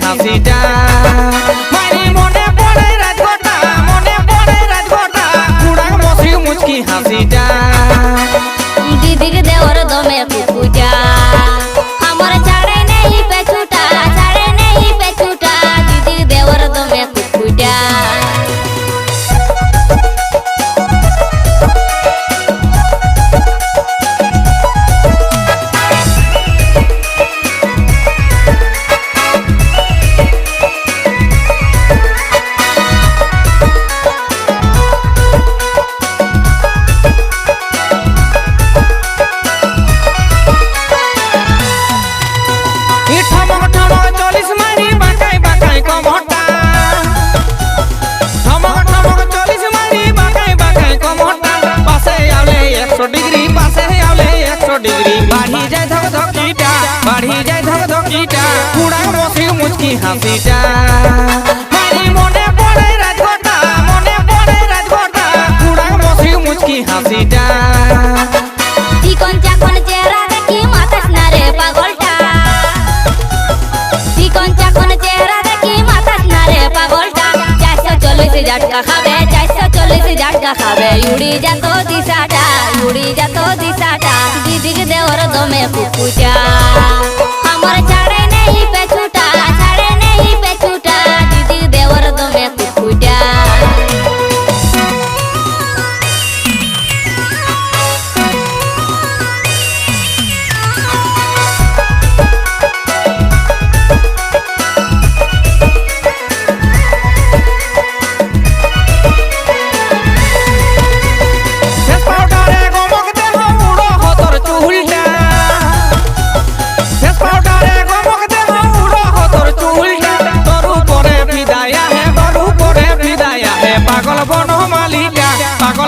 happy down. हसीटा पूरा मोसी मुझकी हसीटा हरी मोने पड़े राजगोटा मोने पड़े राजगोटा पूरा मोसी मुझकी हसीटा झटका खावे चारशो चल्लिस झटका खावे उड़ी जातो दिसाटा उड़ी जातो दिसाटा দিদিকে দেওয়ার দমে কুকুচা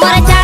amor ya.